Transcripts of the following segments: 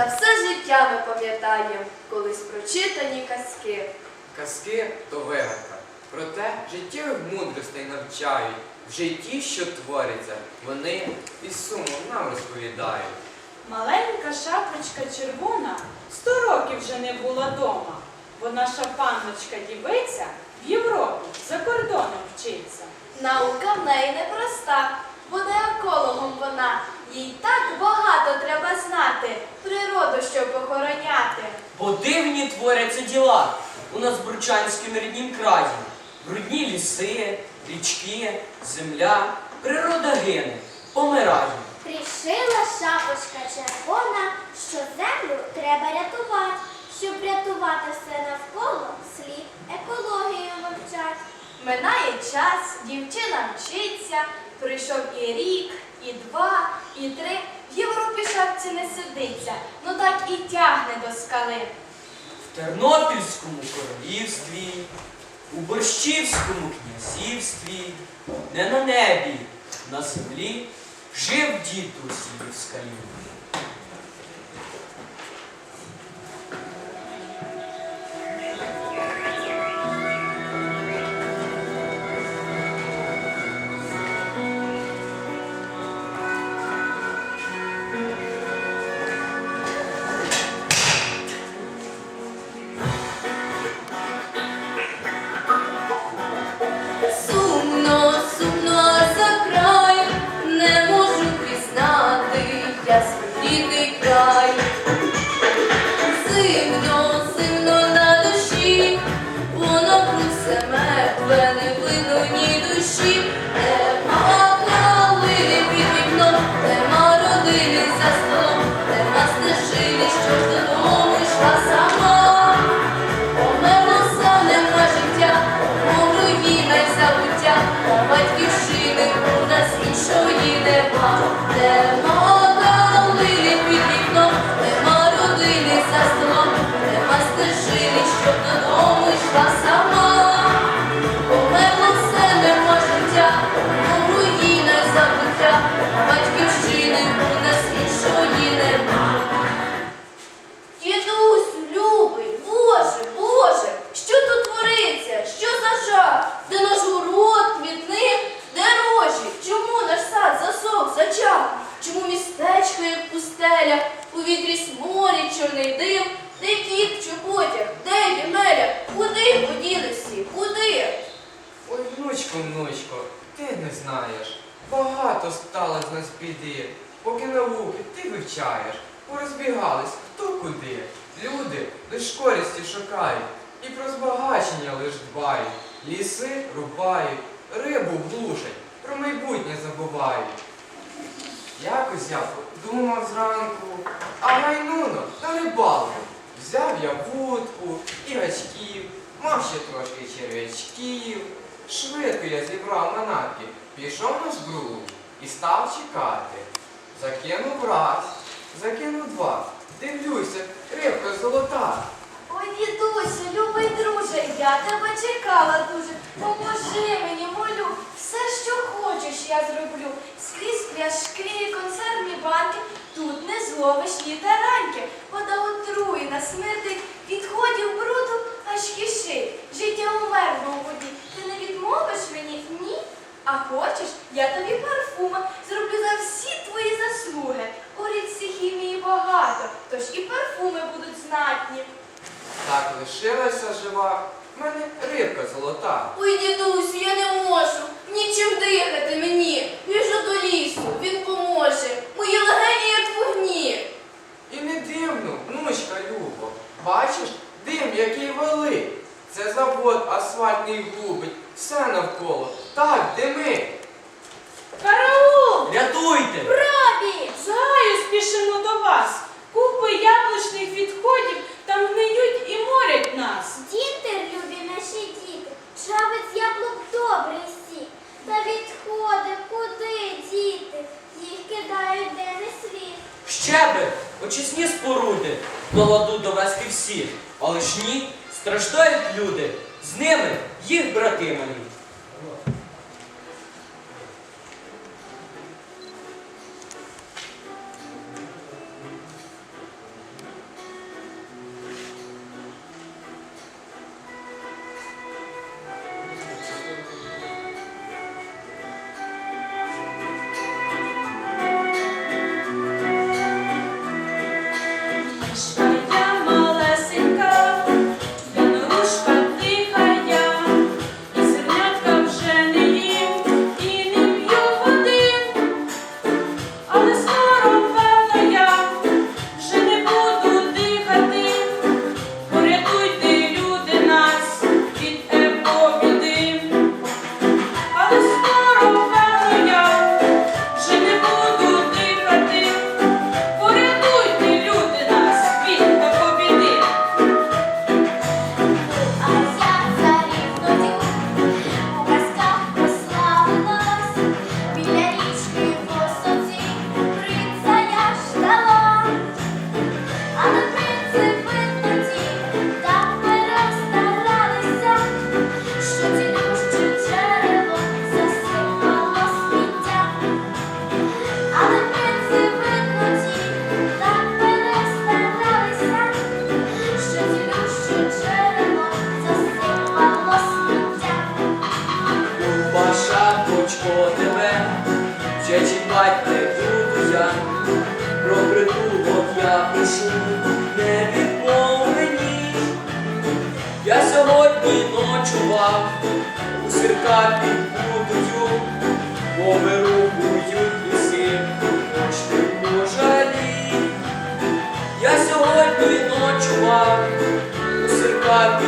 Та все життя ми пам'ятаємо колись прочитані казки. Казки то вигадка. Проте життєвих мудростей навчають. В житті, що твориться, вони із сумом нам розповідають. Маленька шапочка червона сто років вже не була дома, бо наша панночка дівиця в Європі за кордоном вчиться. Наука в неї непроста, буде екологом вона. Їй знати, щоб охороняти. Бо дивні творяться діла у нас в Бурчанському ріднім краї. Брудні ліси, річки, земля, природа гине, помирає. Пришила шапочка червона, що землю треба рятувати. Щоб рятувати все навколо, слід екологію вивчать. Минає час, дівчина вчиться, прийшов і рік, і два, і три. Європі шапці не сидиться, ну так і тягне до скали. В Тернопільському королівстві, у Борщівському князівстві, не на небі, на землі жив дід у скалів. Ні біди. Поки науки ти вивчаєш, порозбігались хто куди. Люди лиш користі шукають і про збагачення лиш дбають. Ліси рубають, рибу глушать, про майбутнє забувають. Якось я думав зранку, а гайнуно на рибалку. Взяв я вудку і гачків, мав ще трошки черв'ячків. Швидко я зібрав манатки, пішов на збруг і став чекати. Закинув раз, закинув два. Дивлюся, рибка золота. Ой, дідусю, любий друже, я тебе чекала дуже. Поможи мені, молю, все, що хочеш, я зроблю. Скрізь пляшки, консервні банки, тут не зловиш ні тараньки. Вода отруєна, смердить, відходів бруду аж кишить. Життя умерло у воді. Ти не відмовиш мені? Ні? А хочеш, я тобі парфума зроблю за всі твої заслуги. У річці хімії багато, тож і парфуми будуть знатні. Так лишилася жива. В мене рибка золота. Ой, дідусю, я не можу. Нічим дихати мені. Біжу до лісу, він поможе. Мої легені як вогні. І не дивно, внучка Любо. Бачиш, дим, який великий. Це завод асфальтний губить. Все навколо. Так, очисні споруди, до ладу довести всі, але ж ні, страждають люди, з ними їх брати у під будою, бо хочете пожалі. Я сьогодні ночував у сирках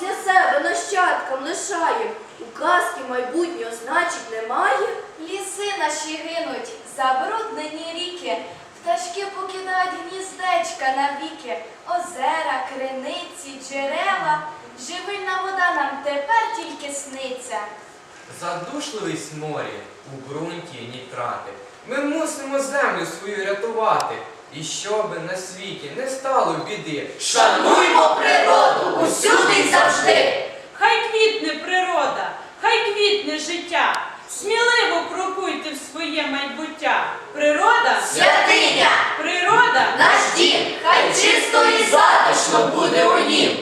після себе нащадкам лишаєм, у казки майбутнього значить немає? Ліси наші гинуть, забруднені ріки, пташки покидають гніздечка навіки, озера, криниці, джерела. Живильна вода нам тепер тільки сниться. Задушливість морі, у ґрунті нітрати. Ми мусимо землю свою рятувати. І щоби на світі не стало біди. Шануймо природу усюди й завжди! Хай квітне природа, хай квітне життя. Сміливо крокуйте в своє майбуття. Природа, Святиня! природа. Наш дім, хай чисто і затишно буде у нім.